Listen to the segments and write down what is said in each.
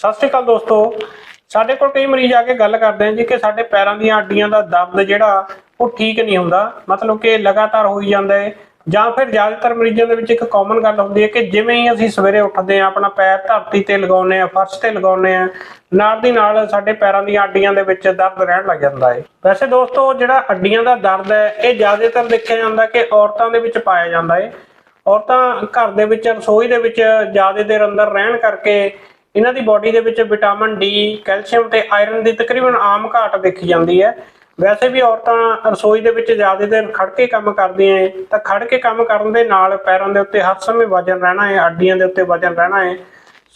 ਸਤਿ ਸ਼੍ਰੀ ਅਕਾਲ ਦੋਸਤੋ। ਸਾਡੇ ਕੋਲ ਕਈ ਮਰੀਜ਼ ਆ ਕੇ ਗੱਲ ਕਰਦੇ ਆ ਜੀ ਕਿ ਸਾਡੇ ਪੈਰਾਂ ਦੀਆਂ ਹੱਡੀਆਂ ਦਾ ਦਰਦ ਜਿਹੜਾ, ਉਹ ਠੀਕ ਨਹੀਂ ਹੁੰਦਾ। ਮਤਲਬ ਕਿ ਲਗਾਤਾਰ ਹੋਈ ਜਾਂਦਾ ਹੈ ਜਾਂ ਫਿਰ ਜ਼ਿਆਦਾਤਰ ਮਰੀਜ਼ਾਂ ਦੇ ਵਿੱਚ ਇੱਕ ਕਾਮਨ ਗੱਲ ਹੁੰਦੀ ਹੈ ਕਿ ਜਿਵੇਂ ਹੀ ਅਸੀਂ ਸਵੇਰੇ ਉੱਠਦੇ ਆ, ਆਪਣਾ ਪੈਰ ਧਰਤੀ ਤੇ ਲਗਾਉਂਦੇ ਆ, ਫਰਸ਼ ਤੇ ਲਗਾਉਂਦੇ ਆ, ਨਾਲ ਦੀ ਨਾਲ ਸਾਡੇ ਪੈਰਾਂ ਦੀਆਂ ਹੱਡੀਆਂ ਦੇ ਵਿੱਚ ਦਰਦ ਰਹਿਣ ਲੱਗ ਜਾਂਦਾ ਹੈ ਵੈਸੇ ਦੋਸਤੋ, ਜਿਹੜਾ ਹੱਡੀਆਂ ਦਾ ਦਰਦ ਹੈ, ਇਹ ਜ਼ਿਆਦਾਤਰ ਦੇਖਿਆ ਜਾਂਦਾ ਕਿ ਔਰਤਾਂ ਦੇ ਵਿੱਚ ਪਾਇਆ ਜਾਂਦਾ ਹੈ ਔਰਤਾਂ ਘਰ ਦੇ ਵਿੱਚ, ਰਸੋਈ ਦੇ ਵਿੱਚ ਜ਼ਿਆਦਾ ਦੇਰ ਅੰਦਰ ਰਹਿਣ ਕਰਕੇ ਇਹਨਾਂ ਦੀ ਬਾਡੀ ਦੇ ਵਿੱਚ ਵਿਟਾਮਿਨ ਡੀ ਕੈਲਸ਼ੀਅਮ ਤੇ ਆਇਰਨ ਦੀ ਤਕਰੀਬਨ ਆਮ ਘਾਟ ਦੇਖੀ ਜਾਂਦੀ ਹੈ। ਵੈਸੇ ਵੀ ਔਰਤਾਂ ਰਸੋਈ ਦੇ ਵਿੱਚ ਜ਼ਿਆਦਾ ਦੇਰ ਖੜ ਕੇ ਕੰਮ ਕਰਦੀਆਂ ਹੈ ਤਾਂ ਖੜ ਕੇ ਕੰਮ ਕਰਨ ਦੇ ਨਾਲ ਪੈਰਾਂ ਦੇ ਉੱਤੇ ਹਰ ਸਮੇਂ ਵਜਨ ਰਹਿਣਾ ਹੈ, ਹੱਡੀਆਂ ਦੇ ਉੱਤੇ ਵਜਨ ਰਹਿਣਾ ਹੈ।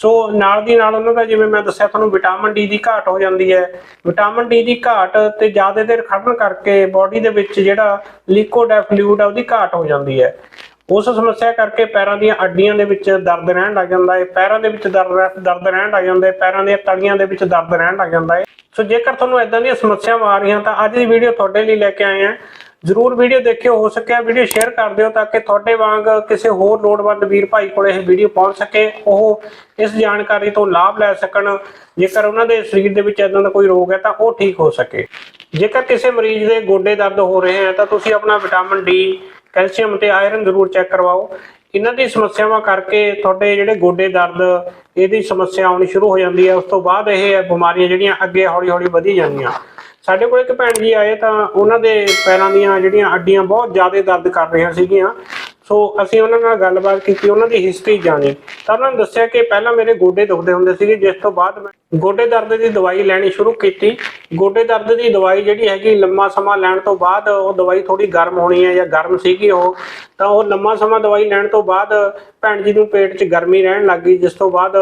ਸੋ ਨਾਲ ਦੀ ਨਾਲ ਉਹਨਾਂ ਦਾ ਜਿਵੇਂ ਮੈਂ ਦੱਸਿਆ ਤੁਹਾਨੂੰ ਵਿਟਾਮਿਨ ਡੀ ਦੀ ਘਾਟ ਹੋ ਜਾਂਦੀ ਹੈ। ਵਿਟਾਮਿਨ ਡੀ ਦੀ ਘਾਟ ਤੇ ਜ਼ਿਆਦਾ ਦੇਰ ਖੜਨ ਕਰਕੇ ਬਾਡੀ ਦੇ ਵਿੱਚ ਜਿਹੜਾ ਲਿਕੁਇਡ ਹੈ ਫਲੂਇਡ ਹੈ, ਉਹਦੀ ਘਾਟ ਹੋ ਜਾਂਦੀ ਹੈ। ਉਸ ਸਮੱਸਿਆ ਕਰਕੇ ਪੈਰਾਂ ਦੀਆਂ ਅੱਡੀਆਂ ਦੇ ਵਿੱਚ ਦਰਦ ਰਹਿਣ ਲੱਗ ਜਾਂਦਾ ਹੈ। ਪੈਰਾਂ ਦੇ ਵਿੱਚ ਦਰਦ ਰਹਿ- ਦਰਦ ਰਹਿਣ ਲੱਗ ਜਾਂਦਾ ਹੈ। ਪੈਰਾਂ ਦੀਆਂ ਤਲੀਆਂ ਦੇ ਵਿੱਚ ਦਰਦ ਰਹਿਣ ਲੱਗ ਜਾਂਦਾ ਹੈ। ਸੋ ਜੇਕਰ ਤੁਹਾਨੂੰ ਇਦਾਂ ਦੀਆਂ ਸਮੱਸਿਆਵਾਂ ਆ ਰਹੀਆਂ ਤਾਂ ਅੱਜ ਦੀ ਵੀਡੀਓ ਤੁਹਾਡੇ ਲਈ ਲੈ ਕੇ ਆਏ ਹਾਂ। ਜਰੂਰ ਵੀਡੀਓ ਦੇਖਿਓ, ਹੋ ਸਕਿਆ ਵੀਡੀਓ ਸ਼ੇਅਰ ਕਰ ਦਿਓ ਤਾਂ ਕਿ ਤੁਹਾਡੇ ਵਾਂਗ ਕਿਸੇ ਹੋਰ ਲੋੜਵੰਦ ਵੀਰ ਭਾਈ ਕੋਲ ਇਹ ਵੀਡੀਓ ਪਹੁੰਚ ਸਕੇ। ਉਹ ਇਸ ਜਾਣਕਾਰੀ ਤੋਂ ਲਾਭ ਲੈ ਸਕਣ। ਜੇਕਰ ਉਹਨਾਂ ਦੇ ਸਰੀਰ ਦੇ ਵਿੱਚ ਇਦਾਂ ਦਾ ਕੋਈ ਰੋਗ ਹੈ ਤਾਂ ਉਹ ਠੀਕ ਹੋ ਸਕੇ। ਜੇਕਰ ਕਿਸੇ ਮਰੀਜ਼ ਦੇ ਗੋਡੇ ਦਰਦ ਹੋ ਰਹੇ ਹੈ ਤਾਂ ਤੁਸੀਂ ਆਪਣਾ ਵਿਟਾਮਿਨ ਡੀ ਕੈਲਸ਼ੀਅਮ ਤੇ ਆਇਰਨ ਜ਼ਰੂਰ ਚੈੱਕ ਕਰਵਾਓ। ਇਹਨਾਂ ਦੀ ਸਮੱਸਿਆਵਾਂ ਕਰਕੇ ਤੁਹਾਡੇ ਜਿਹੜੇ ਗੋਡੇ ਦਰਦ, ਇਹਦੀ ਸਮੱਸਿਆ ਆਉਣੀ ਸ਼ੁਰੂ ਹੋ ਜਾਂਦੀ ਹੈ। ਉਸ ਤੋਂ ਬਾਅਦ ਇਹ ਬਿਮਾਰੀਆਂ ਜਿਹੜੀਆਂ ਅੱਗੇ ਹੌਲੀ-ਹੌਲੀ ਵਧੀ ਜਾਂਦੀਆਂ। ਸਾਡੇ ਕੋਲ ਇੱਕ ਭੈਣ ਜੀ ਆਏ ਤਾਂ ਉਹਨਾਂ ਦੇ ਪੈਰਾਂ ਦੀਆਂ ਜਿਹੜੀਆਂ ਅੱਡੀਆਂ ਬਹੁਤ ਜ਼ਿਆਦਾ ਦਰਦ ਕਰ ਰਹੀਆਂ ਸੀਗੀਆਂ। ਸੋ ਅਸੀਂ ਉਹਨਾਂ ਨਾਲ ਗੱਲਬਾਤ ਕੀਤੀ, ਉਹਨਾਂ ਦੀ ਹਿਸਟਰੀ ਜਾਣੀ। ਤਾਂ ਉਹਨਾਂ ਨੇ ਦੱਸਿਆ ਕਿ ਪਹਿਲਾਂ ਮੇਰੇ ਗੋਡੇ ਦੁਖਦੇ ਹੁੰਦੇ ਸੀਗੇ, ਜਿਸ ਤੋਂ ਬਾਅਦ ਮੈਂ ਗੋਡੇ ਦਰਦ ਦੀ ਦਵਾਈ ਲੈਣੀ ਸ਼ੁਰੂ ਕੀਤੀ। ਗੋਡੇ ਦਰਦ ਦੀ ਦਵਾਈ ਜਿਹੜੀ ਹੈਗੀ, ਲੰਮਾ ਸਮਾਂ ਲੈਣ ਤੋਂ ਬਾਅਦ ਉਹ ਦਵਾਈ ਥੋੜੀ ਗਰਮ ਹੋਣੀ ਹੈ ਜਾਂ ਗਰਮ ਸੀਗੀ ਉਹ, ਤਾਂ ਉਹ ਲੰਮਾ ਸਮਾਂ ਦਵਾਈ ਲੈਣ ਤੋਂ ਬਾਅਦ ਭੈਣ ਜੀ ਨੂੰ ਪੇਟ 'ਚ ਗਰਮੀ ਰਹਿਣ ਲੱਗ ਗਈ, ਜਿਸ ਤੋਂ ਬਾਅਦ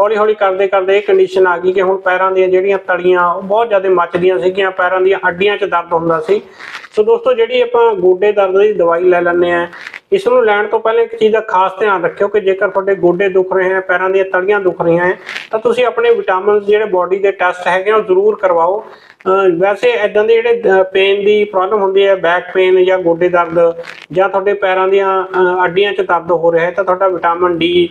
ਹੌਲੀ ਹੌਲੀ ਕਰਦੇ ਕਰਦੇ ਇਹ ਕੰਡੀਸ਼ਨ ਆ ਗਈ ਕਿ ਹੁਣ ਪੈਰਾਂ ਦੀਆਂ ਜਿਹੜੀਆਂ ਤਲੀਆਂ, ਉਹ ਬਹੁਤ ਜ਼ਿਆਦਾ ਮੱਚਦੀਆਂ ਸੀਗੀਆਂ, ਪੈਰਾਂ ਦੀਆਂ ਹੱਡੀਆਂ 'ਚ ਦਰਦ ਹੁੰਦਾ ਸੀ। ਸੋ ਦੋਸਤੋ, ਜਿਹੜੀ ਆਪਾਂ ਗੋਡੇ ਦਰਦ ਦੀ ਦਵਾਈ ਲੈ ਲੈਂਦੇ ਆ ਇਸ ਨੂੰ ਲੈਣ ਤੋਂ ਪਹਿਲਾਂ ਇੱਕ ਚੀਜ਼ ਦਾ ਖਾਸ ਧਿਆਨ ਰੱਖਿਓ ਕਿ ਜੇਕਰ ਤੁਹਾਡੇ ਗੋਡੇ ਦੁਖ ਰਹੇ ਹਨ ਪੈਰਾਂ ਦੀਆਂ ਤਲੀਆਂ ਦੁਖ ਰਹੀਆਂ ਹੈ, ਤਾਂ ਤੁਸੀਂ ਆਪਣੇ ਵਿਟਾਮਿਨਸ ਜਿਹੜੇ ਬਾਡੀ ਦੇ ਟੈਸਟ ਹੈਗੇ ਆ, ਉਹ ਜ਼ਰੂਰ ਕਰਵਾਓ। ਵੈਸੇ ਇਦਾਂ ਦੇ ਜਿਹੜੇ ਪੇਨ ਦੀ ਪ੍ਰੋਬਲਮ ਹੁੰਦੀ ਹੈ ਬੈਕ ਪੇਨ ਜਾਂ ਗੋਡੇ ਦਰਦ ਜਾਂ ਤੁਹਾਡੇ ਪੈਰਾਂ ਦੀਆਂ ਅੱਡੀਆਂ 'ਚ ਦਰਦ ਹੋ ਰਿਹਾ ਹੈ, ਤਾਂ ਤੁਹਾਡਾ ਵਿਟਾਮਿਨ ਡੀ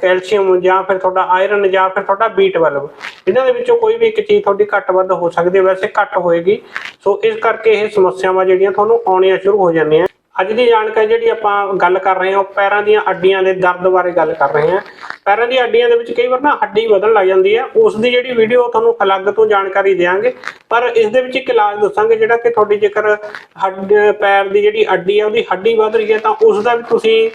ਕੈਲਸ਼ੀਅਮ ਜਾਂ ਫਿਰ ਤੁਹਾਡਾ ਆਇਰਨ ਜਾਂ ਫਿਰ ਤੁਹਾਡਾ B12 ਇਹਨਾਂ ਦੇ ਵਿੱਚੋਂ ਕੋਈ ਵੀ ਇੱਕ ਚੀਜ਼ ਤੁਹਾਡੀ ਘੱਟ ਵੱਧ ਹੋ ਸਕਦੀ ਹੈ, ਵੈਸੇ ਘੱਟ ਹੋਏਗੀ। ਸੋ ਇਸ ਕਰਕੇ ਇਹ ਸਮੱਸਿਆਵਾਂ ਜਿਹੜੀਆਂ ਤੁਹਾਨੂੰ ਆਉਣੀਆਂ ਸ਼ੁਰੂ ਹੋ ਜਾਂਦੀਆਂ। ਅੱਜ ਦੀ ਜਾਣਕਾਰੀ ਜਿਹੜੀ ਆਪਾਂ ਗੱਲ ਕਰ ਰਹੇ ਹਾਂ, ਉਹ ਪੈਰਾਂ ਦੀਆਂ ਅੱਡੀਆਂ ਦੇ ਦਰਦ ਬਾਰੇ ਗੱਲ ਕਰ ਰਹੇ ਹਾਂ। ਪੈਰਾਂ ਦੀਆਂ ਅੱਡੀਆਂ ਦੇ ਵਿੱਚ ਕਈ ਵਾਰ ਨਾ ਹੱਡੀ ਵਧਣ ਲੱਗ ਜਾਂਦੀ ਹੈ। ਉਸ ਦੀ ਜਿਹੜੀ ਵੀਡੀਓ ਤੁਹਾਨੂੰ ਅਲੱਗ ਤੋਂ ਜਾਣਕਾਰੀ ਦੇਵਾਂਗੇ ਪਰ ਇਸ ਦੇ ਵਿੱਚ ਇੱਕ ਇਲਾਜ ਦੱਸਾਂਗੇ, ਜਿਹੜਾ ਕਿ ਤੁਹਾਡੀ ਜੇਕਰ ਹੱਡ, ਪੈਰ ਦੀ ਜਿਹੜੀ ਅੱਡੀ ਹੈ ਉਹਦੀ ਹੱਡੀ ਵੱਧ ਰਹੀ ਹੈ, ਤਾਂ ਉਸ ਦਾ ਵੀ ਤੁਸੀਂ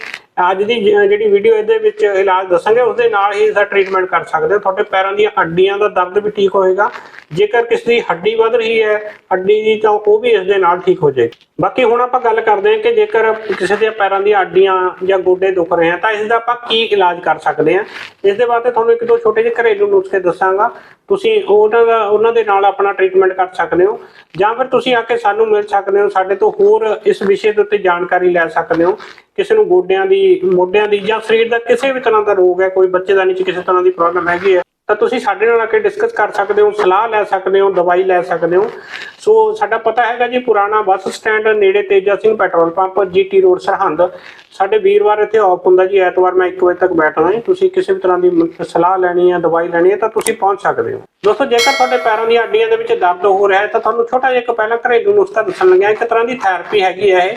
ਅੱਜ ਦੀ ਜਿਹੜੀ ਵੀਡੀਓ ਇਹਦੇ ਵਿੱਚ ਇਲਾਜ ਦੱਸਾਂਗੇ ਉਸ ਦੇ ਨਾਲ ਹੀ ਇਸਦਾ ਟ੍ਰੀਟਮੈਂਟ ਕਰ ਸਕਦੇ ਹੋ। ਤੁਹਾਡੇ ਪੈਰਾਂ ਦੀਆਂ ਹੱਡੀਆਂ ਦਾ ਦਰਦ ਵੀ ਠੀਕ ਹੋਏਗਾ। ਜੇਕਰ ਕਿਸੇ ਦੀ ਹੱਡੀ ਵੱਧ ਰਹੀ ਹੈ, ਹੱਡੀ ਦੀ ਤਾਂ ਉਹ ਵੀ ਇਸ ਦੇ ਨਾਲ ਠੀਕ ਹੋ ਜਾਏਗੀ ਬਾਕੀ ਹੁਣ ਆਪਾਂ ਗੱਲ ਕਰਦੇ ਹਾਂ ਕਿ ਜੇਕਰ ਕਿਸੇ ਦੇ ਪੈਰਾਂ ਦੀਆਂ ਹੱਡੀਆਂ ਜਾਂ ਗੋਡੇ ਦੁਖ ਰਹੇ ਆ, ਤਾਂ ਇਸ ਦਾ ਆਪਾਂ ਕੀ ਇਲਾਜ ਕਰ ਸਕਦੇ ਹਾਂ? ਇਸ ਦੇ ਵਾਸਤੇ ਤੁਹਾਨੂੰ ਇੱਕ ਦੋ ਛੋਟੇ ਜਿਹੇ ਘਰੇਲੂ ਨੁਸਖੇ ਦੱਸਾਂਗਾ। ਤੁਸੀਂ ਉਹਨਾਂ ਦਾ, ਉਹਨਾਂ ਦੇ ਨਾਲ ਆਪਣਾ ਟ੍ਰੀਟਮੈਂਟ ਕਰ ਸਕਦੇ ਹੋ। ਜਾਂ ਫਿਰ ਤੁਸੀਂ ਆ ਕੇ ਸਾਨੂੰ ਮਿਲ ਸਕਦੇ ਹੋ, ਸਾਡੇ ਤੋਂ ਹੋਰ ਇਸ ਵਿਸ਼ੇ ਦੇ ਉੱਤੇ ਜਾਣਕਾਰੀ ਲੈ ਸਕਦੇ ਹੋ। ਕਿਸੇ ਨੂੰ ਗੋਡਿਆਂ ਦੀ, ਮੋਢਿਆਂ ਦੀ ਜਾਂ ਸਰੀਰ ਦਾ ਕਿਸੇ ਵੀ ਤਰ੍ਹਾਂ ਦਾ ਰੋਗ ਹੈ, ਕੋਈ ਬੱਚੇਦਾਨੀ ਚ ਕਿਸੇ ਤਰ੍ਹਾਂ ਦੀ ਪ੍ਰੋਬਲਮ ਹੈਗੀ ਹੈ, ਤਾਂ ਤੁਸੀਂ ਸਾਡੇ ਨਾਲ ਆ ਕੇ ਡਿਸਕਸ ਕਰ ਸਕਦੇ ਹੋ, ਸਲਾਹ ਲੈ ਸਕਦੇ ਹੋ, ਦਵਾਈ ਲੈ ਸਕਦੇ ਹੋ। ਸੋ ਸਾਡਾ ਪਤਾ ਹੈਗਾ ਜੀ, ਪੁਰਾਣਾ ਬੱਸ ਸਟੈਂਡ ਨੇੜੇ Teja Singh petrol pump, GT road Sirhind. ਸਾਡੇ ਵੀਰਵਾਰ ਇੱਥੇ ਆਫ ਹੁੰਦਾ ਜੀ, ਐਤਵਾਰ ਮੈਂ 1 ਵਜੇ ਤੱਕ ਬੈਠਣਾ ਹਾਂ ਤੁਸੀਂ ਕਿਸੇ ਵੀ ਤਰ੍ਹਾਂ ਦੀ ਸਲਾਹ ਲੈਣੀ ਹੈ ਦਵਾਈ ਲੈਣੀ ਹੈ ਤਾਂ ਤੁਸੀਂ ਪਹੁੰਚ ਸਕਦੇ ਹੋ। ਦੋਸਤੋ, ਜੇਕਰ ਤੁਹਾਡੇ ਪੈਰਾਂ ਦੀਆਂ ਹੱਡੀਆਂ ਦੇ ਵਿੱਚ ਦਰਦ ਹੋ ਰਿਹਾ ਹੈ, ਤਾਂ ਤੁਹਾਨੂੰ ਛੋਟਾ ਜਿਹਾ ਇੱਕ ਪਹਿਲਾਂ ਘਰੇਲੂ ਨੁਸਖਾ ਦੱਸਣ ਲੱਗਿਆ ਇੱਕ ਤਰ੍ਹਾਂ ਦੀ ਥੈਰੇਪੀ ਹੈਗੀ ਹੈ ਇਹ।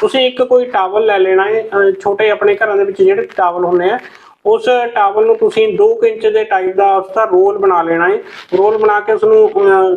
ਤੁਸੀਂ ਇੱਕ ਕੋਈ ਟਾਵਲ ਲੈ ਲੈਣਾ ਹੈ ਛੋਟੇ ਆਪਣੇ ਘਰਾਂ ਦੇ ਵਿੱਚ ਜਿਹੜੇ ਟਾਵਲ ਹੁੰਦੇ ਆ ਉਸ ਟਾਵਲ ਨੂੰ ਤੁਸੀਂ 2 ਇੰਚ ਦੇ ਟਾਈਪ ਦਾ ਉਸ ਦਾ ਰੋਲ ਬਣਾ ਲੈਣਾ ਹੈ ਰੋਲ ਬਣਾ ਕੇ ਉਸ ਨੂੰ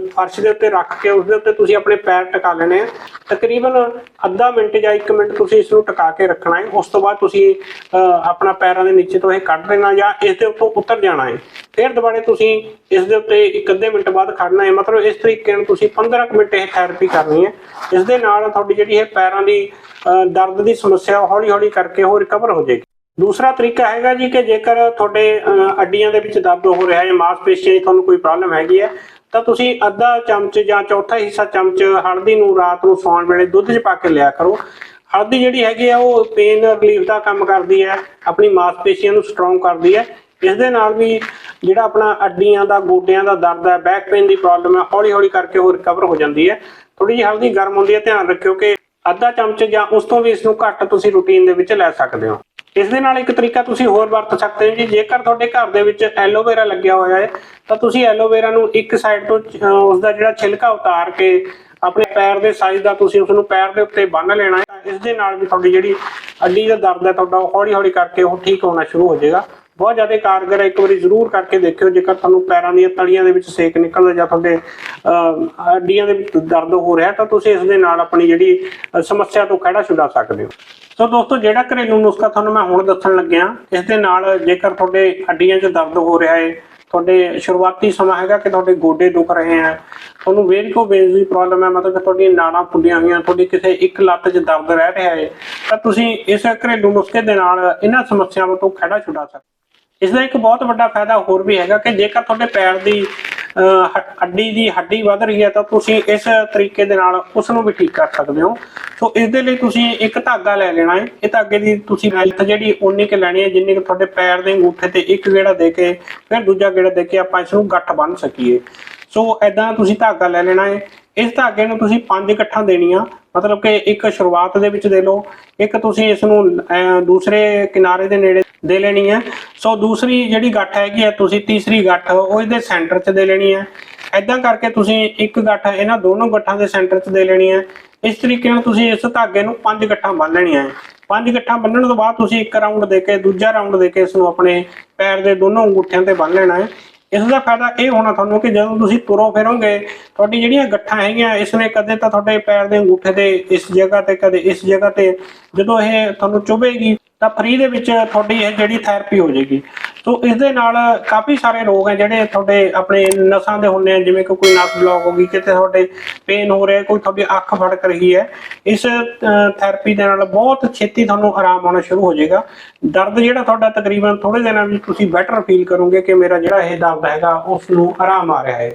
ਫਰਸ਼ ਦੇ ਉੱਤੇ ਰੱਖ ਕੇ ਉਸ ਦੇ ਉੱਤੇ ਤੁਸੀਂ ਆਪਣੇ ਪੈਰ ਟਿਕਾ ਲੈਣੇ ਆ। ਤਕਰੀਬਨ ਅੱਧਾ ਮਿੰਟ ਜਾਂ 1 ਮਿੰਟ ਤੁਸੀਂ ਇਸ ਨੂੰ ਟਿਕਾ ਕੇ ਰੱਖਣਾ ਹੈ ਉਸ ਤੋਂ ਬਾਅਦ ਤੁਸੀਂ ਆਪਣਾ ਪੈਰਾਂ ਦੇ ਨੀਚੇ ਤੋਂ ਇਹ ਕੱਢ ਦੇਣਾ ਜਾਂ ਇਸ ਦੇ ਉੱਤੋਂ ਉਤਰ ਜਾਣਾ ਹੈ ਫਿਰ ਦੁਬਾਰੇ ਤੁਸੀਂ ਇਸ ਦੇ ਉੱਤੇ ਇੱਕ ਅੱਧੇ ਮਿੰਟ ਬਾਅਦ ਖੜਨਾ ਹੈ ਮਤਲਬ ਇਸ ਤਰੀਕੇ ਨਾਲ ਤੁਸੀਂ 15 ਕੁ ਮਿੰਟ ਇਹ ਥੈਰੇਪੀ ਕਰਨੀ ਹੈ ਇਸ ਦੇ ਨਾਲ ਤੁਹਾਡੀ ਜਿਹੜੀ ਇਹ ਪੈਰਾਂ ਦੀ ਦਰਦ ਦੀ ਸਮੱਸਿਆ ਹੌਲੀ ਹੌਲੀ ਕਰਕੇ ਉਹ ਰਿਕਵਰ ਹੋ ਜਾਏਗੀ। ਦੂਸਰਾ ਤਰੀਕਾ ਹੈਗਾ ਜੀ ਕਿ ਜੇਕਰ ਤੁਹਾਡੇ ਅੱਡੀਆਂ ਦੇ ਵਿੱਚ ਦਰਦ ਹੋ ਰਿਹਾ ਹੈ ਮਾਸਪੇਸ਼ੀਆਂ 'ਚ ਤੁਹਾਨੂੰ ਕੋਈ ਪ੍ਰੋਬਲਮ ਹੈਗੀ ਹੈ, ਤਾਂ ਤੁਸੀਂ ਅੱਧਾ ਚਮਚ ਜਾਂ ਚੌਥਾ ਹਿੱਸਾ ਚਮਚ ਹਲਦੀ ਨੂੰ ਰਾਤ ਨੂੰ ਸੌਣ ਵੇਲੇ ਦੁੱਧ 'ਚ ਪਾ ਕੇ ਲਿਆ ਕਰੋ। ਹਲਦੀ ਜਿਹੜੀ ਹੈਗੀ ਆ, ਉਹ ਪੇਨ ਰਿਲੀਫ ਦਾ ਕੰਮ ਕਰਦੀ ਹੈ, ਆਪਣੀ ਮਾਸਪੇਸ਼ੀਆਂ ਨੂੰ ਸਟਰੋਂਗ ਕਰਦੀ ਹੈ। ਇਸ ਦੇ ਨਾਲ ਵੀ ਜਿਹੜਾ ਆਪਣਾ ਅੱਡੀਆਂ ਦਾ, ਗੋਡਿਆਂ ਦਾ ਦਰਦ ਹੈ ਬੈਕ ਪੇਨ ਦੀ ਪ੍ਰੋਬਲਮ ਹੈ ਹੌਲੀ ਹੌਲੀ ਕਰਕੇ ਉਹ ਰਿਕਵਰ ਹੋ ਜਾਂਦੀ ਹੈ। ਥੋੜੀ ਜਿਹੀ ਹਲਦੀ ਗਰਮ ਹੁੰਦੀ ਹੈ, ਧਿਆਨ ਰੱਖਿਓ ਕਿ ਅੱਧਾ ਚਮਚ ਜਾਂ ਉਸ ਤੋਂ ਵੀ ਇਸ ਨੂੰ ਘੱਟ ਤੁਸੀਂ ਰੂਟੀਨ ਦੇ ਵਿੱਚ ਲੈ ਸਕਦੇ ਹੋ। ਇਸ ਦੇ ਨਾਲ ਇੱਕ ਤਰੀਕਾ ਤੁਸੀਂ ਹੋਰ ਵਰਤ ਸਕਦੇ ਹੋ ਜੀ। ਜੇਕਰ ਤੁਹਾਡੇ ਘਰ ਦੇ ਵਿੱਚ ਐਲੋਵੇਰਾ ਲੱਗਿਆ ਹੋਇਆ ਹੈ ਤਾਂ ਤੁਸੀਂ ਐਲੋਵੇਰਾ ਨੂੰ ਇੱਕ ਸਾਈਡ ਤੋਂ ਅਹ, ਉਸ ਦਾ ਜਿਹੜਾ ਛਿਲਕਾ ਉਤਾਰ ਕੇ ਆਪਣੇ ਪੈਰ ਦੇ ਸਾਈਜ਼ ਦਾ ਤੁਸੀਂ ਉਸ ਨੂੰ ਪੈਰ ਦੇ ਉੱਤੇ ਬੰਨ ਲੈਣਾ ਹੈ ਇਸ ਦੇ ਨਾਲ ਵੀ ਤੁਹਾਡੀ ਜਿਹੜੀ ਅੱਡੀ ਦਾ ਦਰਦ ਹੈ ਤੁਹਾਡਾ ਉਹ ਹੌਲੀ ਹੌਲੀ ਕਰਕੇ ਉਹ ਠੀਕ ਹੋਣਾ ਸ਼ੁਰੂ ਹੋ ਜਾਏਗਾ। ਬਹੁਤ ਜ਼ਿਆਦਾ ਕਾਰਗਰ ਹੈ। ਇੱਕ ਵਾਰੀ ਜ਼ਰੂਰ ਕਰਕੇ ਦੇਖਿਓ ਜੇਕਰ ਤੁਹਾਨੂੰ ਪੈਰਾਂ ਦੀਆਂ ਤਲੀਆਂ ਦੇ ਵਿੱਚ ਸੇਕ ਨਿਕਲਦਾ ਜਾਂ ਤੁਹਾਡੇ ਅਹ, ਅੱਡੀਆਂ ਦੇ ਵਿੱਚ ਦਰਦ ਹੋ ਰਿਹਾ ਤਾਂ ਤੁਸੀਂ ਇਸ ਦੇ ਨਾਲ ਆਪਣੀ ਜਿਹੜੀ ਸਮੱਸਿਆ ਤੋਂ ਖੜਾ ਛੁਡਾ ਸਕਦੇ ਹੋ। ਸੋ ਦੋਸਤੋ ਜਿਹੜਾ ਘਰੇਲੂ ਨੁਸਖਾ ਤੁਹਾਨੂੰ ਮੈਂ ਹੁਣ ਦੱਸਣ ਲੱਗਿਆ ਇਸ ਦੇ ਨਾਲ ਜੇਕਰ ਤੁਹਾਡੇ ਹੱਡੀਆਂ 'ਚ ਦਰਦ ਹੋ ਰਿਹਾ ਹੈ ਤੁਹਾਡੇ ਸ਼ੁਰੂਆਤੀ ਸਮਾਂ ਹੈਗਾ ਕਿ ਤੁਹਾਡੇ ਗੋਡੇ ਦੁਖ ਰਹੇ ਹੈ ਤੁਹਾਨੂੰ ਵੇਰੀਕੋ ਵੇਨ ਦੀ ਪ੍ਰੋਬਲਮ ਹੈ ਮਤਲਬ ਕਿ ਤੁਹਾਡੀਆਂ ਨਾੜਾਂ ਫੁੱਲੀਆਂ ਹੋਈਆਂ ਤੁਹਾਡੀ ਕਿਸੇ ਇੱਕ ਲੱਤ 'ਚ ਦਰਦ ਰਹਿ ਰਿਹਾ ਹੈ ਤਾਂ ਤੁਸੀਂ ਇਸ ਘਰੇਲੂ ਨੁਸਖੇ ਦੇ ਨਾਲ ਇਹਨਾਂ ਸਮੱਸਿਆਵਾਂ ਤੋਂ ਖੜਾ ਛੁਡਾ ਸਕਦੇ ਇਸ ਦਾ ਇੱਕ ਬਹੁਤ ਵੱਡਾ ਫਾਇਦਾ ਹੋਰ ਵੀ ਹੈਗਾ ਕਿ ਜੇਕਰ ਤੁਹਾਡੇ ਪੈਰ ਦੀ ਹੱਡੀ ਦੀ ਹੱਡੀ ਵੱਧ ਰਹੀ ਹੈ ਤਾਂ ਤੁਸੀਂ ਇਸ ਤਰੀਕੇ ਦੇ ਨਾਲ ਉਸ ਨੂੰ ਵੀ ਠੀਕ ਕਰ ਸਕਦੇ ਹੋ। ਸੋ ਇਸ ਦੇ ਲਈ ਤੁਸੀਂ ਇੱਕ ਧਾਗਾ ਲੈ ਲੈਣਾ ਹੈ। ਇਹ ਧਾਗੇ ਦੀ ਤੁਸੀਂ ਲੈਂਥ ਜਿਹੜੀ ਉਨੀ ਕੁ ਲੈਣੀ ਹੈ ਜਿੰਨੀ ਕੁ ਤੁਹਾਡੇ ਪੈਰ ਦੇ ਅੰਗੂਠੇ ਤੇ ਇੱਕ ਗੇੜਾ ਦੇ ਕੇ ਫਿਰ ਦੂਜਾ ਗੇੜਾ ਦੇ ਕੇ ਆਪਾਂ ਇਸ ਨੂੰ ਗੱਠ ਬੰਨ ਸਕੀਏ। ਸੋ ਐਦਾਂ ਤੁਸੀਂ ਧਾਗਾ ਲੈ ਲੈਣਾ ਹੈ। ਇਸ ਧਾਗੇ ਨੂੰ ਤੁਸੀਂ ਪੰਜ ਇਕੱਠਾਂ ਦੇਣੀਆਂ। ਮਤਲਬ ਕਿ ਇੱਕ ਸ਼ੁਰੂਆਤ ਦੇ ਵਿੱਚ ਦੇ ਲਓ, ਇੱਕ ਤੁਸੀਂ ਇਸ ਨੂੰ ਦੂਸਰੇ ਕਿਨਾਰੇ ਦੇ ਨੇੜੇ ਦੇ ਲੈਣੀ ਹੈ। ਸੋ ਦੂਸਰੀ ਜਿਹੜੀ ਗੱਠ ਹੈਗੀ ਹੈ, ਤੁਸੀਂ ਤੀਸਰੀ ਗੱਠ ਉਹ ਇਹਦੇ ਸੈਂਟਰ 'ਚ ਦੇ ਲੈਣੀ ਹੈ। ਐਦਾਂ ਕਰਕੇ ਤੁਸੀਂ ਇੱਕ ਗੱਠ ਇਹਨਾਂ ਦੋਨੋਂ ਗੱਠਾਂ ਦੇ ਸੈਂਟਰ 'ਚ ਦੇ ਲੈਣੀ ਹੈ। ਇਸ ਤਰੀਕੇ ਨਾਲ ਤੁਸੀਂ ਇਸ ਧਾਗੇ ਨੂੰ ਪੰਜ ਗੱਠਾਂ ਬੰਨ ਲੈਣੀਆਂ ਹੈ। ਪੰਜ ਗੱਠਾਂ ਬੰਨਣ ਤੋਂ ਬਾਅਦ ਤੁਸੀਂ ਇੱਕ ਰਾਉਂਡ ਦੇ ਕੇ, ਦੂਜਾ ਰਾਉਂਡ ਦੇ ਕੇ ਇਸ ਨੂੰ ਆਪਣੇ ਪੈਰ ਦੇ ਦੋਨੋਂ ਅੰਗੂਠਿਆਂ ਤੇ ਬੰਨ ਲੈਣਾ ਹੈ। ਇਸ ਦਾ ਫਾਇਦਾ ਇਹ ਹੋਣਾ ਤੁਹਾਨੂੰ ਕਿ ਜਦੋਂ ਤੁਸੀਂ ਤੁਰੋ ਫਿਰੋਗੇ, ਤੁਹਾਡੀ ਜਿਹੜੀਆਂ ਗੱਠਾਂ ਹੈਗੀਆਂ, ਇਸ ਨੇ ਕਦੇ ਤਾਂ ਤੁਹਾਡੇ ਪੈਰ ਦੇ ਅੰਗੂਠੇ ਤੇ, ਇਸ ਜਗ੍ਹਾ ਤੇ, ਕਦੇ ਇਸ ਜਗ੍ਹਾ ਤੇ, ਜਦੋਂ ਇਹ ਤੁਹਾਨੂੰ ਚੁਭੇਗੀ, ਤਾਂ ਫ੍ਰੀ ਦੇ ਵਿੱਚ ਤੁਹਾਡੀ ਇਹ ਜਿਹੜੀ ਥੈਰੇਪੀ ਹੋ ਜਾਏਗੀ। ਸੋ ਇਸ ਦੇ ਨਾਲ ਕਾਫੀ ਸਾਰੇ ਰੋਗ ਹੈ ਜਿਹੜੇ ਤੁਹਾਡੇ ਆਪਣੇ ਨਸਾਂ ਦੇ ਹੁੰਦੇ ਆ, ਜਿਵੇਂ ਕਿ ਕੋਈ ਨਸ ਬਲੌਕ ਹੋ ਗਈ, ਕਿਤੇ ਤੁਹਾਡੇ ਪੇਨ ਹੋ ਰਿਹਾ, ਕੋਈ ਤੁਹਾਡੀ ਅੱਖ ਫੜਕ ਰਹੀ ਹੈ, ਇਸ ਥੈਰੇਪੀ ਦੇ ਨਾਲ ਬਹੁਤ ਛੇਤੀ ਤੁਹਾਨੂੰ ਆਰਾਮ ਆਉਣਾ ਸ਼ੁਰੂ ਹੋ ਜਾਏਗਾ। ਦਰਦ ਜਿਹੜਾ ਤੁਹਾਡਾ ਤਕਰੀਬਨ ਥੋੜੇ ਦਿਨਾਂ ਵਿੱਚ ਤੁਸੀਂ ਬੈਟਰ ਫੀਲ ਕਰੋਗੇ ਕਿ ਮੇਰਾ ਜਿਹੜਾ ਇਹ ਦਰਦ ਹੈਗਾ ਉਸ ਨੂੰ ਆਰਾਮ ਆ ਰਿਹਾ ਹੈ।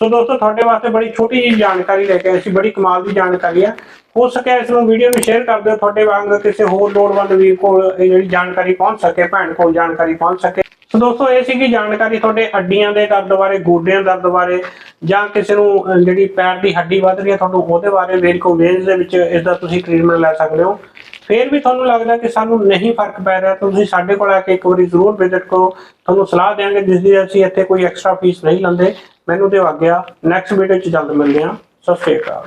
ਸੋ ਦੋਸਤੋ, ਤੁਹਾਡੇ ਵਾਸਤੇ ਬੜੀ ਛੋਟੀ ਜਿਹੀ ਜਾਣਕਾਰੀ ਲੈ ਕੇ ਆਏ ਸੀ, ਬੜੀ ਕਮਾਲ ਦੀ ਜਾਣਕਾਰੀ ਹੈ ਹੋ ਸਕਿਆ ਇਸ ਨੂੰ ਵੀਡੀਓ ਨੂੰ ਸ਼ੇਅਰ ਕਰ ਦਿਓ, ਤੁਹਾਡੇ ਵਾਂਗ ਕਿਸੇ ਹੋਰ ਲੋੜਵੰਦ ਵੀਰ ਕੋਲ ਇਹ ਜਿਹੜੀ ਜਾਣਕਾਰੀ ਪਹੁੰਚ ਸਕੇ, ਭੈਣ ਕੋਲ ਜਾਣਕਾਰੀ ਪਹੁੰਚ ਸਕੇ। ਸੋ ਦੋਸਤੋ ਇਹ ਸੀਗੀ ਜਾਣਕਾਰੀ ਤੁਹਾਡੇ ਅੱਡੀਆਂ ਦੇ ਦਰਦ ਬਾਰੇ, ਗੋਡਿਆਂ ਦਰਦ ਬਾਰੇ ਜਾਂ ਕਿਸੇ ਨੂੰ ਜਿਹੜੀ ਪੈਰ ਦੀ ਹੱਡੀ ਵੱਧ ਰਹੀ ਹੈ ਤੁਹਾਨੂੰ ਉਹਦੇ ਬਾਰੇ ਵੇਰਕੋ ਵੇਨਸ ਦੇ ਵਿੱਚ ਇਸ ਦਾ ਤੁਸੀਂ ਟ੍ਰੀਟਮੈਂਟ ਲੈ ਸਕਦੇ ਹੋ। ਫਿਰ ਵੀ ਤੁਹਾਨੂੰ ਲੱਗਦਾ ਕਿ ਸਾਨੂੰ ਨਹੀਂ ਫ਼ਰਕ ਪੈ ਰਿਹਾ, ਤਾਂ ਤੁਸੀਂ ਸਾਡੇ ਕੋਲ ਆ ਕੇ ਇੱਕ ਵਾਰੀ ਜ਼ਰੂਰ ਵਿਜ਼ਿਟ ਕਰੋ। ਤੁਹਾਨੂੰ ਸਲਾਹ ਦੇਵਾਂਗੇ ਜਿਸ ਦੀ ਅਸੀਂ ਇੱਥੇ ਕੋਈ ਐਕਸਟਰਾ ਫੀਸ ਨਹੀਂ ਲੈਂਦੇ। ਮੈਨੂੰ ਦਿਓ ਆਗਿਆ ਨੈਕਸਟ ਵੀਡੀਓ 'ਚ ਜਲਦ ਮਿਲਦੇ ਹਾਂ। ਸਤਿ ਸ਼੍ਰੀ ਅਕਾਲ।